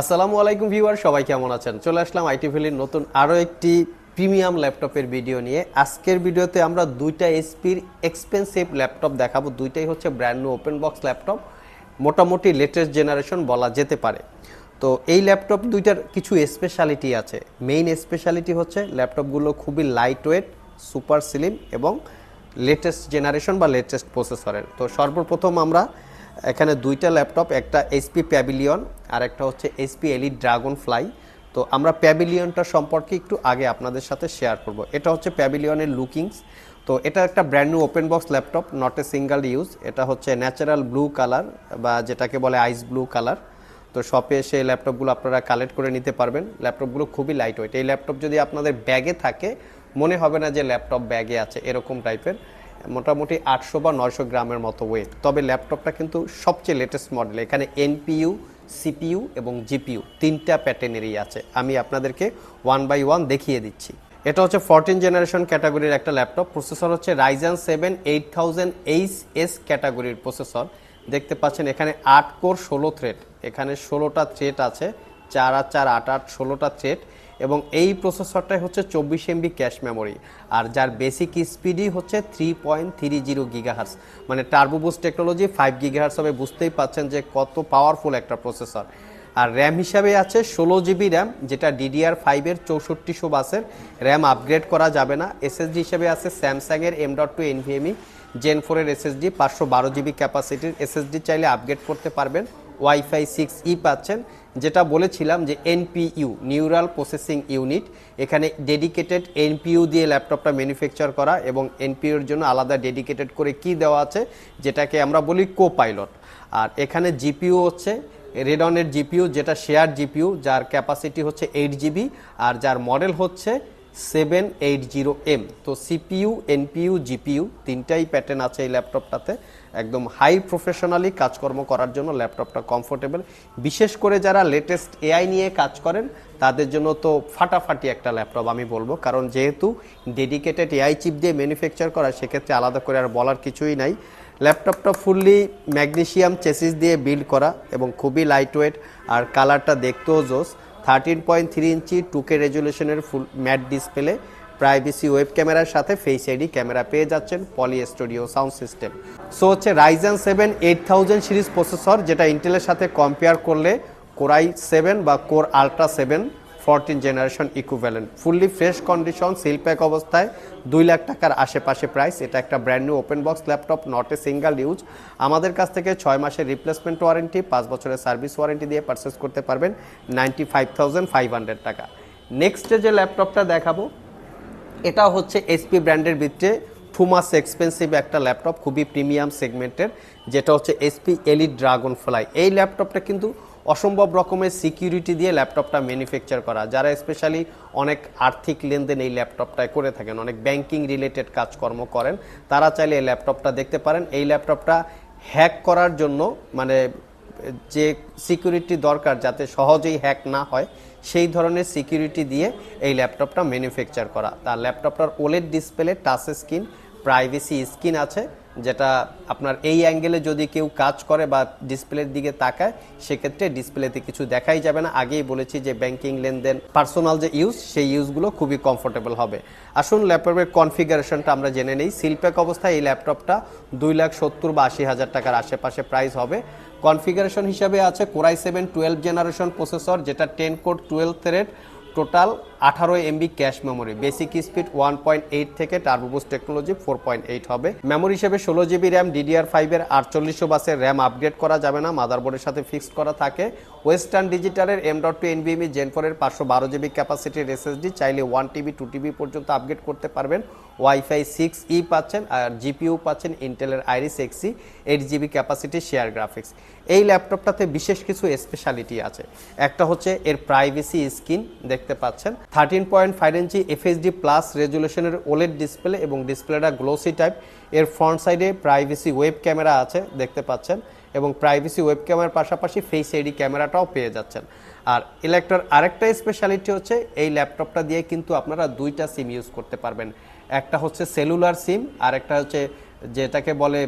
আসসালামু আলাইকুম ভিউয়ার, সবাই কেমন আছেন? চলে আসলাম আইটি ভ্যালির নতুন আরও একটি প্রিমিয়াম ল্যাপটপের ভিডিও নিয়ে। আজকের ভিডিওতে আমরা দুইটা এসপির এক্সপেন্সিভ ল্যাপটপ দেখাবো। দুইটাই হচ্ছে brand new open box laptop. মোটামুটি লেটেস্ট জেনারেশন বলা যেতে পারে। তো এই ল্যাপটপ দুইটার কিছু স্পেশালিটি আছে। মেইন স্পেশালিটি হচ্ছে ল্যাপটপগুলো খুবই লাইট ওয়েট সুপার স্লিম এবং লেটেস্ট জেনারেশন বা লেটেস্ট প্রসেসরের তো সর্বপ্রথম আমরা এখানে দুইটা ল্যাপটপ, একটা এইচপি প্যাভিলিয়ন আর একটা হচ্ছে এসপি এলি ড্রাগন ফ্লাই তো আমরা প্যাভিলিয়নটা সম্পর্কে একটু আগে আপনাদের সাথে শেয়ার করব। এটা হচ্ছে প্যাভিলিয়নের লুকিংস। তো এটা একটা brand new open box laptop, not a single use. এটা হচ্ছে ন্যাচারাল ব্লু কালার বা যেটাকে বলে আইস ব্লু কালার। তো শপে এসে এই ল্যাপটপগুলো আপনারা কালেক্ট করে নিতে পারবেন। ল্যাপটপগুলো খুবই লাইট ওয়েট এই ল্যাপটপ যদি আপনাদের ব্যাগে থাকে, মনে হবে না যে ল্যাপটপ ব্যাগে আছে, এরকম টাইপের মোটামুটি আটশো বা নয়শো গ্রামের মতো ওয়েট তবে ল্যাপটপটা কিন্তু সবচেয়ে লেটেস্ট মডেল এখানে এনপিইউ সিপিইউ এবং জিপিইউ তিনটা প্যাটার্নেরই আছে। আমি আপনাদেরকে ওয়ান বাই ওয়ান দেখিয়ে দিচ্ছি। এটা হচ্ছে ফোরটিন জেনারেশন ক্যাটাগরির একটা ল্যাপটপ। প্রসেসর হচ্ছে Ryzen seven eight thousand H S ক্যাটাগরির প্রসেসর দেখতে পাচ্ছেন এখানে আট কোর ষোলো থ্রেড এখানে ষোলোটা থ্রেড আছে, চার আর চার আট আট ষোলোটা থ্রেড এবং এই প্রসেসরটাই হচ্ছে চব্বিশ এমবি ক্যাশ মেমোরি। আর যার বেসিক স্পিডই হচ্ছে three point three zero gigahertz মানে টার্বোবুস টেকনোলজি ফাইভ গিগাহার্স হবে, বুঝতেই পাচ্ছেন যে কত পাওয়ারফুল একটা প্রসেসর আর র্যাম হিসাবে আছে ষোলো জিবি র্যাম যেটা ডিডিআর ফাইভের চৌষট্টিশো বাসের। র্যাম আপগ্রেড করা যাবে না। এসএসডি হিসাবে আছে স্যামসাংয়ের M dot two NVMe Gen ফোরের এসএসডি পাঁচশো বারো জিবি ক্যাপাসিটির এসএসডি চাইলে আপগ্রেড করতে পারবেন। ওয়াইফাই সিক্স ই পাচ্ছেন। যেটা বলেছিলাম যে এনপিইউ, নিউরাল প্রসেসিং ইউনিট, এখানে ডেডিকেটেড এনপিইউ দিয়ে ল্যাপটপটা ম্যানুফ্যাকচার করা এবং এনপিইউর জন্য আলাদা ডেডিকেটেড করে কি দেওয়া আছে, যেটাকে আমরা বলি কো পাইলট আর এখানে জিপিইউ হচ্ছে, রেডনের জিপিইউ, যেটা শেয়ার জিপিইউ, যার ক্যাপাসিটি হচ্ছে এইট জিবি, আর যার মডেল হচ্ছে সেভেন এইট জিরো এম তো সিপিইউ এনপিইউ জিপিইউ তিনটাই প্যাটার্ন আছে এই ল্যাপটপটাতে একদম হাই প্রফেশনালি কাজকর্ম করার জন্য ল্যাপটপটা কমফোর্টেবল বিশেষ করে যারা লেটেস্ট এআই নিয়ে কাজ করেন, তাদের জন্য তো ফাটাফাটি একটা ল্যাপটপ আমি বলব। কারণ যেহেতু ডেডিকেটেড এআই চিপ দিয়ে ম্যানুফ্যাকচার করা, সেক্ষেত্রে আলাদা করে আর বলার কিছুই নাই। ল্যাপটপটা ফুললি ম্যাগনেশিয়াম চেসিস দিয়ে বিল্ড করা এবং খুবই লাইট ওয়েট আর কালারটা দেখতেও জোস। Thirteen point three inch two K রেজুলেশনের full matte display privacy web ক্যামেরার সাথে ফেস আইডি ক্যামেরা পেয়ে যাচ্ছেন poly studio sound system so হচ্ছে Ryzen seven eight thousand series processor যেটা ইন্টেলের সাথে কম্পেয়ার করলে কোরাই সেভেন বা core ultra seven fourteen generation equivalent fully fresh condition seal pack অবস্থায়, দুই লাখ টাকার আশেপাশে প্রাইস এটা একটা brand new open box laptop not a single use আমাদের কাছ থেকে ছয় মাসের রিপ্লেসমেন্ট ওয়ারেন্টি পাঁচ বছরের সার্ভিস ওয়ারেন্টি দিয়ে পারচেস করতে পারবেন ninety five thousand five hundred টাকা নেক্সটে যে ল্যাপটপটা দেখাবো, এটা হচ্ছে এসপি ব্র্যান্ডের ভিতরে টু মাস এক্সপেন্সিভ একটা ল্যাপটপ খুবই প্রিমিয়াম সেগমেন্টের যেটা হচ্ছে এসপি এলি ড্রাগন ফ্লাই এই ল্যাপটপটা কিন্তু অসম্ভব রকমের সিকিউরিটি দিয়ে ল্যাপটপটা ম্যানুফ্যাকচার করা, যারা স্পেশালি অনেক আর্থিক লেনদেন এই ল্যাপটপটায় করে থাকেন, অনেক ব্যাংকিং রিলেটেড কাজকর্ম করেন, তারা চাইলে এই ল্যাপটপটা দেখতে পারেন। এই ল্যাপটপটা হ্যাক করার জন্য মানে যে সিকিউরিটি দরকার যাতে সহজেই হ্যাক না হয়, সেই ধরনের সিকিউরিটি দিয়ে এই ল্যাপটপটা ম্যানুফ্যাকচার করা। তার ল্যাপটপটার OLED display touch screen privacy screen আছে। যেটা আপনার এই অ্যাঙ্গেলে যদি কেউ কাজ করে বা ডিসপ্লের দিকে তাকায়, সেক্ষেত্রে ডিসপ্লেতে কিছু দেখাই যাবে না। আগেই বলেছি যে ব্যাংকিং লেনদেন পার্সোনাল যে ইউজ সেই ইউজগুলো খুবই কমফোর্টেবল হবে। আসুন ল্যাপটপের কনফিগারেশনটা আমরা জেনে নেই। সিলপ্যাক অবস্থায় এই ল্যাপটপটা দুই লাখ সত্তর বা আশি হাজার টাকার আশেপাশে প্রাইস হবে। কনফিগারেশন হিসাবে আছে core i seven twelve generation processor যেটা ten core twelve thread total আঠারো MB cache memory. Basic speed one point eight থেকে turbo boost technology four point eight হবে। মেমোরি হিসেবে ষোলো জিবি র্যাম ডিডিআর ফাইভের আটচল্লিশশো বাসের র্যাম আপগ্রেড করা যাবে না মাদারবোর্ডের সাথে ফিক্সড করা থাকে। ওয়েস্টার্ন ডিজিটালের এম ডট টু এনবিএমই জেন ফোরের পাঁচশো বারো জিবি ক্যাপাসিটির এসএসডি চাইলে ওয়ান টিবি টু টিবি পর্যন্ত আপগ্রেড করতে পারবেন। ওয়াইফাই সিক্স ই পাচ্ছেন আর জিপিইউ পাচ্ছেন ইন্টেলের Iris Xe eight GB capacity share graphics এই ল্যাপটপটাতে বিশেষ কিছু স্পেশালিটি আছে। একটা হচ্ছে এর প্রাইভেসি স্ক্রিন দেখতে পাচ্ছেন। Thirteen point five inch FHD plus রেজুলেশনের OLED display এবং ডিসপ্লেটা গ্লোসি টাইপের ফ্রন্ট সাইডে প্রাইভেসি ওয়েব ক্যামেরা আছে, দেখতে পাচ্ছেন। এবং প্রাইভেসি ওয়েব ক্যামেরার পাশাপাশি ফেস আইডি ক্যামেরাটাও পেয়ে যাচ্ছেন। আর ইলেকট্রার আরেকটা স্পেশালিটি হচ্ছে, এই ল্যাপটপটা দিয়ে কিন্তু আপনারা দুইটা সিম ইউজ করতে পারবেন। একটা হচ্ছে সেলুলার সিম আর একটা হচ্ছে যেটাকে বলে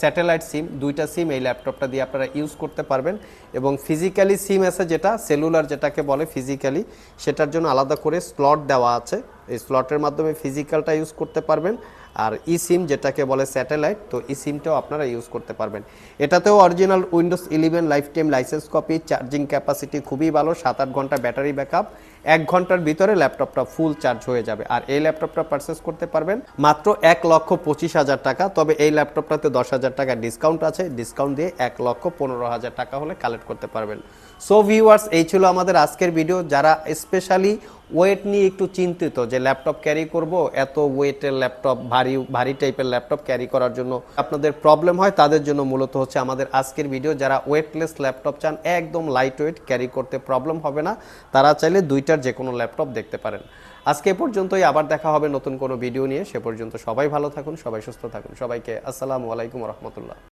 স্যাটেলাইট সিম দুইটা সিম এই ল্যাপটপটা দিয়ে আপনারা ইউজ করতে পারবেন। এবং ফিজিক্যালি সিম আছে যেটা সেলুলার যেটাকে বলে ফিজিক্যালি সেটার জন্য আলাদা করে স্লট দেওয়া আছে। এই স্লটের মাধ্যমে ফিজিক্যালটা ইউজ করতে পারবেন। আর ই সিম যেটাকে বলে স্যাটেলাইট, তো ই সিমটাও আপনারা ইউজ করতে পারবেন। এটাতেও original Windows eleven life time license copy, charging capacity খুবই ভালো সাত আট ঘণ্টা ব্যাটারি ব্যাকআপ, এক ঘণ্টার ভিতরে ল্যাপটপটা ফুল চার্জ হয়ে যাবে। আর এই ল্যাপটপটা পারচেস করতে পারবেন মাত্র এক লক্ষ পঁচিশ হাজার টাকা, তবে এই ল্যাপটপটাতে দশ হাজার টাকা ডিসকাউন্ট আছে। ডিসকাউন্ট দিয়ে এক লক্ষ পনেরো হাজার টাকা হলে কালেক্ট করতে পারবেন। সো ভিউয়ার্স এই ছিল আমাদের আজকের ভিডিও যারা স্পেশালি ওয়েট নিয়ে একটু চিন্তিত যে ল্যাপটপ ক্যারি করব, এত ওয়েটের ল্যাপটপ ভারী ভারী টাইপের ল্যাপটপ ক্যারি করার জন্য আপনাদের প্রবলেম হয়, তাদের জন্য মূলত হচ্ছে আমাদের আজকের ভিডিও যারা ওয়েটলেস ল্যাপটপ চান, একদম লাইট ওয়েট ক্যারি করতে প্রবলেম হবে না। তারা চাইলে দুইটার যে কোনো ল্যাপটপ দেখতে পারেন। আজকে পর্যন্তই, আবার দেখা হবে নতুন কোনো ভিডিও নিয়ে। সে পর্যন্ত সবাই ভালো থাকুন, সবাই সুস্থ থাকুন। সবাইকে আসসালামু আলাইকুম রহমতুল্লাহ।